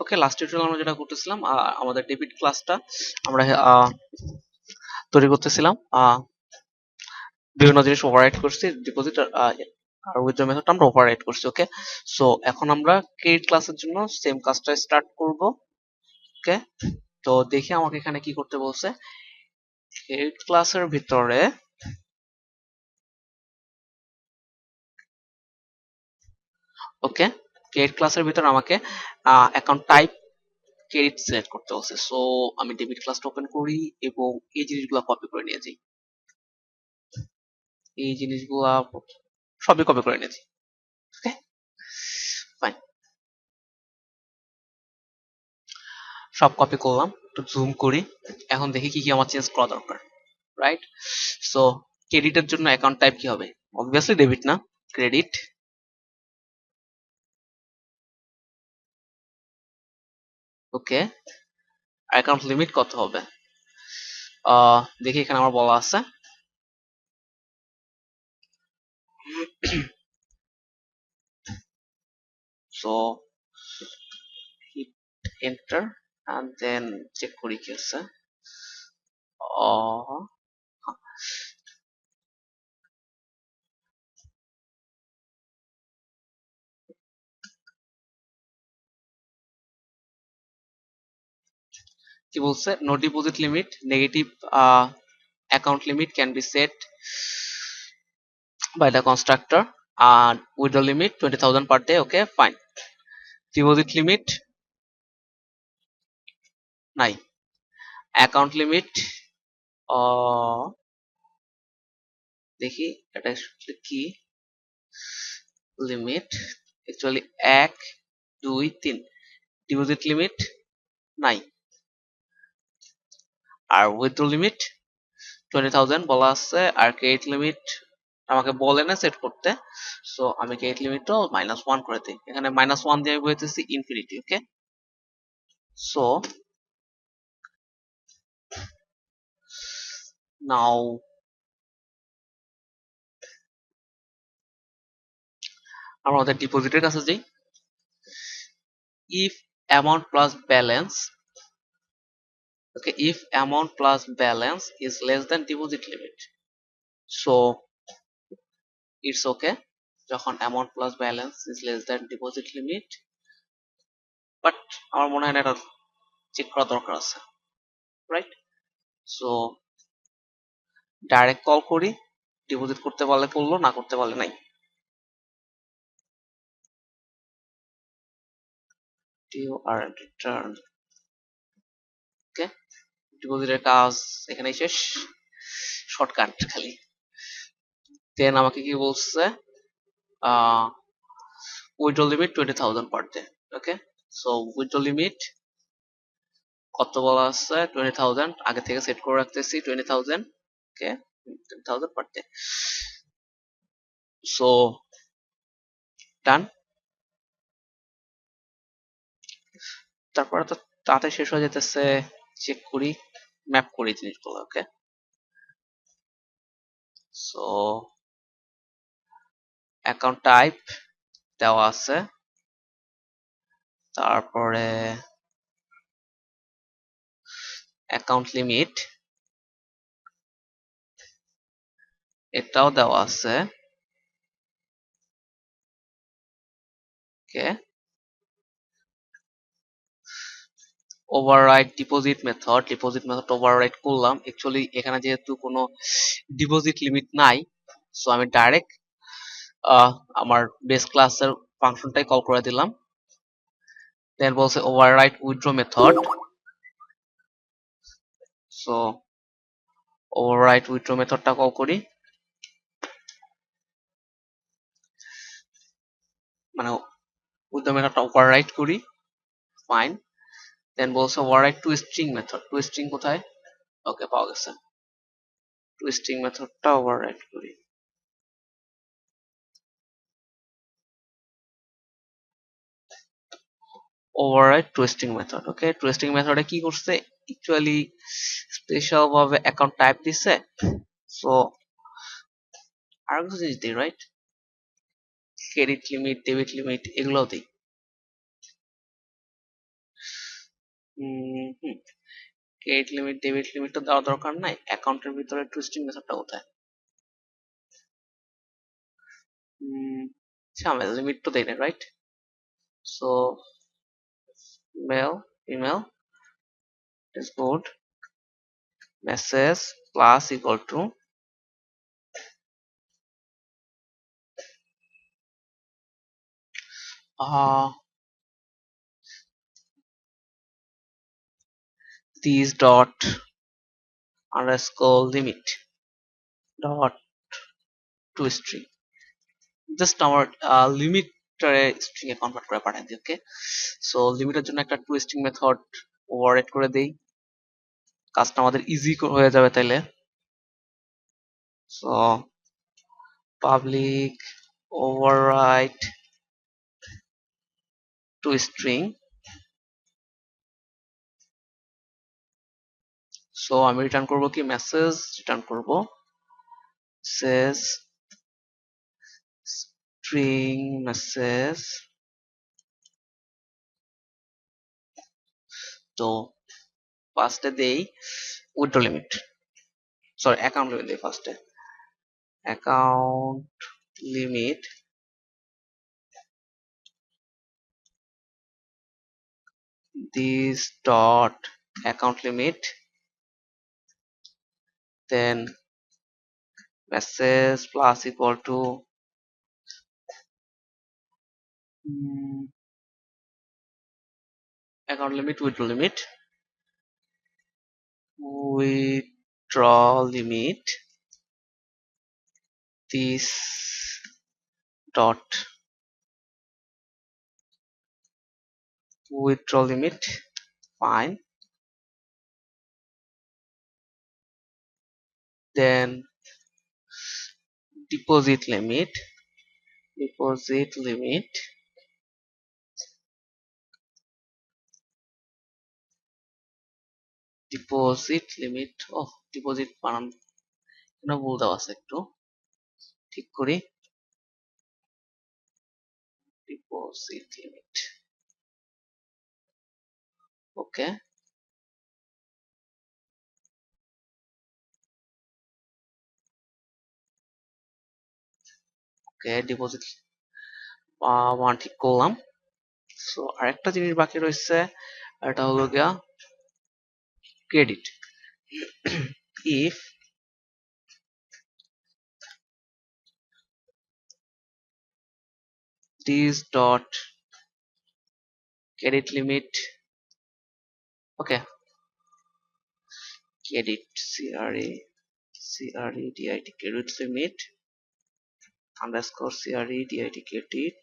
Okay last tutorial আমরা যেটা করতেছিলাম আমাদের ডেবিট ক্লাসটা আমরা তৈরি করতেছিলাম। বিভিন্ন জিনিস ওভাররাইট করছি ডিপোজিট আর উইথড্র মেথডটা আমরা ওভাররাইট করছি ওকে সো এখন আমরা ক্রেডিট ক্লাসের জন্য সেম কাজটা স্টার্ট করব ওকে তো দেখি আমাকে এখানে কি করতে বলছে। ক্রেডিট ক্লাসের ভিতরে ওকে ক্রেডিট ক্লাসের ভিতরে আমাকে অ্যাকাউন্ট টাইপ ক্রেডিট সিলেক্ট করতে বলছে সো আমি ডেবিট ক্লাসটা ওপেন করি এবং এই জিনিসগুলো কপি করে নিয়ে যাই এই জিনিসগুলা সবই কপি করে নিয়েছি। ওকে ফাইন সব কপি করলাম, একটু জুম করি। এখন দেখি কি কি আমার চেঞ্জ করা দরকার রাইট সো ক্রেডিটের জন্য অ্যাকাউন্ট টাইপ কি হবে? অবভিয়াসলি ডেবিট না ক্রেডিট ওকে অ্যাকাউন্ট লিমিট কত হবে? দেখি এখানে আমার বলা আছে। So, hit enter then check করি কি আছে। কি বলছে? No deposit limit negative account limit can be set by the constructor, and with the limit 20000 per day, okay, fine. Deposit limit নাই অ্যাকাউন্ট লিমিট দেখি, এটা কি? লিমিট অ্যাকচুয়ালি এক, দুই, তিন. ডিপোজিট লিমিট নাই আর উইথড্র লিমিট টোয়েন্টি থাউজেন্ড বলা আছে, আর ক্রেডিট লিমিট আমাকে বলে না সেট করতে সো আমি ক্রেডিট লিমিটও মাইনাস ওয়ান করে দিই। এখানে মাইনাস ওয়ান দিয়ে আমি বলতেছি ইনফিনিটি ওকে সো নাও আমরা আমাদের ডিপোজিটের কাছে যাই। If amount plus balance okay if amount plus balance is less than deposit limit so it's okay যখন amount plus balance is less than deposit limit but আমার মনে হয় না এটা চেক করা দরকার আছে রাইট সো ডাইরেক্ট কল করি ডিপোজিট করতে পারলে করল না করতে পারলে নাই due আর রিটার্ন ডিপোজিটের কাজ এখানেই শেষ। শর্টকাট খালি। দেন আমাকে কি বলছে? Withdraw limit twenty thousand per day okay so withdraw limit কত বলা আছে? টোয়েন্টি থাউজেন্ড আগে থেকে সেট করে রাখতেছি twenty thousand okay twenty thousand per day so done তারপরে তো তাড়াতাড়ি শেষ হয়ে যেতেছে চেক করি। ম্যাপ করি জিনিসগুলো ওকে সো অ্যাকাউন্ট টাইপ দেওয়া আছে। তারপরে অ্যাকাউন্ট লিমিট এটাও দেওয়া আছে। Override deposit method deposit method override করলাম। অ্যাকচুয়ালি এখানে যেহেতু কোনো ডিপোজিট লিমিট নাই সো আমি ডাইরেক্ট আমার বেস ক্লাসের ফাংশনটাই কল করে দিলাম। দেন বলছে override withdraw method so override withdraw মেথডটা call করি। মানে উইথড্র মেথডটা ওভাররাইট করি। ফাইন দেন বলছে override to string method to string কোথায়? ওকে পাওয়া গেছে। টু স্ট্রিং মেথডটা ওভাররাইট করি override to string method okay to string মেথডে কি করছে? অ্যাকচুয়ালি স্পেশাল ভাবে অ্যাকাউন্ট টাইপ দিছে। সো আর কিছু জিনিস দিই right credit limit debit limit এগুলোও দিই। ক্রেডিট লিমিট ডেবিট লিমিট তো দেওয়ার দরকার নাই অ্যাকাউন্টের ভিতরে টুইস্টিং মেথডটা কোথায়? ঝামেলা লিমিট তো দেই না right so mail email is good message plus equal to uh, these dot underscore limit dot to string. Just আমার লিমিট স্ট্রিং এ কনভার্ট করে পাঠাই দিই ওকে সো লিমিটের জন্য একটা টু স্ট্রিং মেথড ওভাররাইট করে দেই। কাজটা আমাদের ইজি হয়ে যাবে তাইলে। So public override to string so আমি রিটার্ন করব কি? মেসেজ রিটার্ন করব। Says, string message, তো ফার্স্টে দেই withdraw limit sorry account limit দেই ফার্স্টে account limit this dot account limit then message plus equal to um, account limit withdraw limit. Withdraw limit. This dot. Withdraw limit. Fine then deposit limit deposit limit deposit limit oh deposit বানান কেন ভুল দেওয়া আছে একটু ঠিক করি deposit limit okay okay deposit one ঠিক করলাম সো আরেকটা জিনিস বাকি রয়েছে এটা হলো গিয়া credit if this dot credit limit okay credit CRA CRE DIT credit limit underscore CRE DIT credit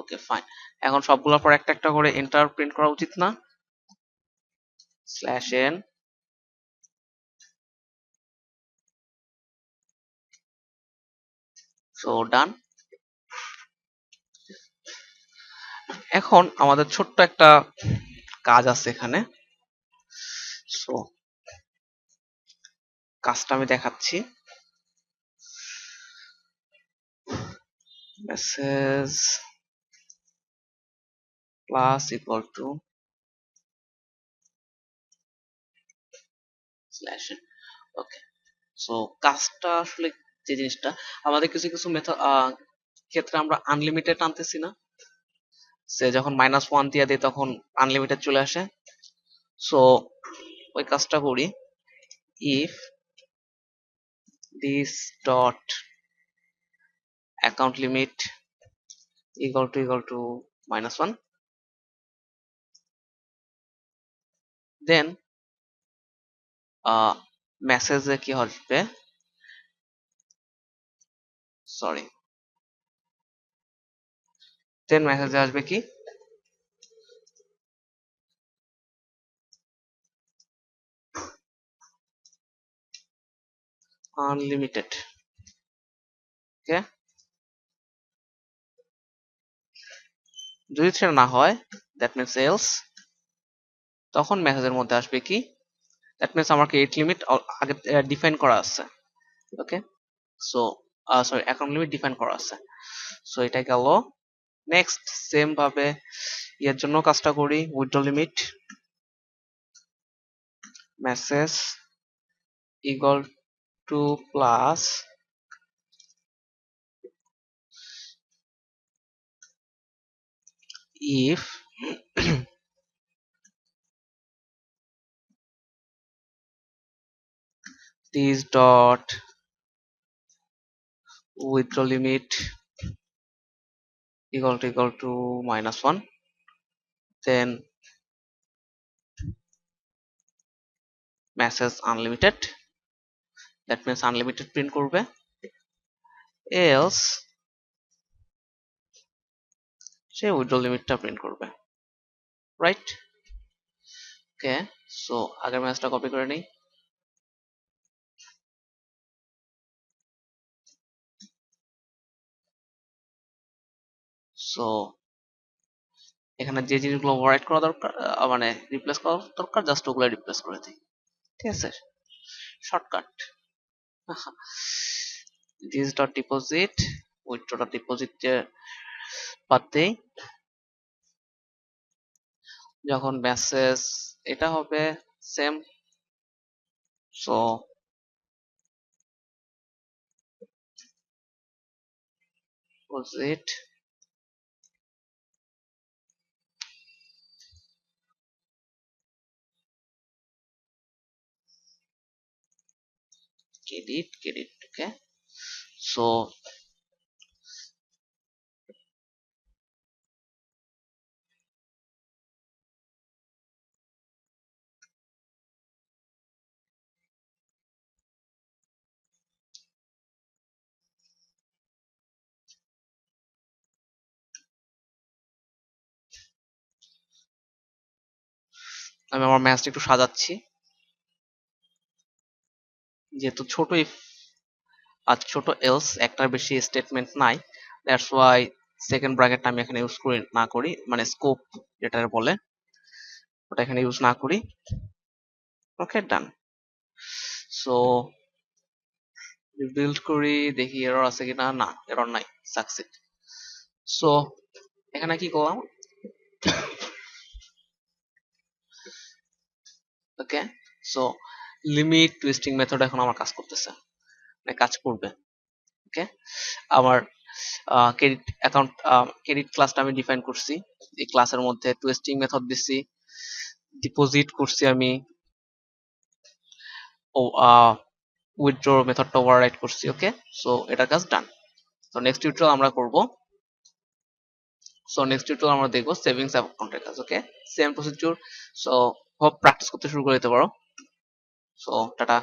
okay, fine. এখন সবগুলোর পর একটা একটা করে এন্টার প্রিন্ট করা উচিত না। স্ল্যাশ এন সো ডান এখন আমাদের ছোট্ট একটা কাজ আছে এখানে। সো কাজটা আমি দেখাচ্ছি। Message plus equal to slash okay so কাজটা আসলে যে জিনিসটা, আমাদের কিছু কিছু মেথড ক্ষেত্রে আমরা আনলিমিটেড আনতেছি না। সে যখন মাইনাস ওয়ান দিয়ে দেয়, তখন আনলিমিটেড চলে আসে। সো ওই কাজটা করি। If this dot account limit equal to equal to minus 1 then uh, মেসেজে কি আসবে? সরি দেন মেসেজে আসবে কি? আনলিমিটেড ওকে যদি সেটা না হয় দ্যাট মিনস এলস তখন মেসেজের মধ্যে আসবে কি? দ্যাট মিনস আমার ক্রেডিট লিমিট আগে ডিফাইন করা আছে। Okay so sorry account limit define করা আছে। সো এটা গেল। নেক্সট সেম ভাবে এর জন্য কাজটা করি। Withdraw limit message equal to plus if this dot withdraw limit equal to equal to minus 1 then message unlimited that means unlimited print করবে else সে উইথড্র লিমিটটা প্রিন্ট করবে রাইট ওকে সো আগের ম্যাচটা কপি করে নিই। সো এখানে যে জিনিসগুলো ওভাররাইট করা দরকার মানে রিপ্লেস করা দরকার জাস্ট ওগুলো রিপ্লেস করে দিই। ঠিক আছে? Shortcut this dot deposit withdraw dot deposit দেই যখন মেসেজ এটা হবে same so deposit credit credit okay? So আমি আমার ম্যাচটা একটু সাজাচ্ছি। যেহেতু ছোট ইফ আর ছোট এলস একটার বেশি স্টেটমেন্ট নাই দ্যাটস ওয়াই সেকেন্ড ব্র্যাকেটটা আমি এখানে ইউজ করি, না করি মানে স্কোপ যেটা বলে, ওটা এখানে ইউজ না করি। ওকে ডান সো বিল্ড করি, দেখি এরর আছে কিনা, না এরর নাই সাকসিড সো এখানে কি করলাম? Okay so limit to string method এখন আমার কাজ করতেছে। মানে কাজ করবে। ওকে আমার ক্রেডিট অ্যাকাউন্ট ক্রেডিট ক্লাসটা আমি ডিফাইন করছি। এই ক্লাসের মধ্যে টুইস্টিং মেথড দিছি। ডিপোজিট করছি আমি। ও উইথড্র মেথডটা ওভাররাইট করছি ওকে সো এটার কাজ ডান তো নেক্সট টিউটোরিয়াল আমরা করব। সো নেক্সট টিউটোরিয়াল আমরা দেখব সেভিংস অ্যাকাউন্টের কাজ okay same procedure so hope practice করতে শুরু করে দিতে পারো। So tata.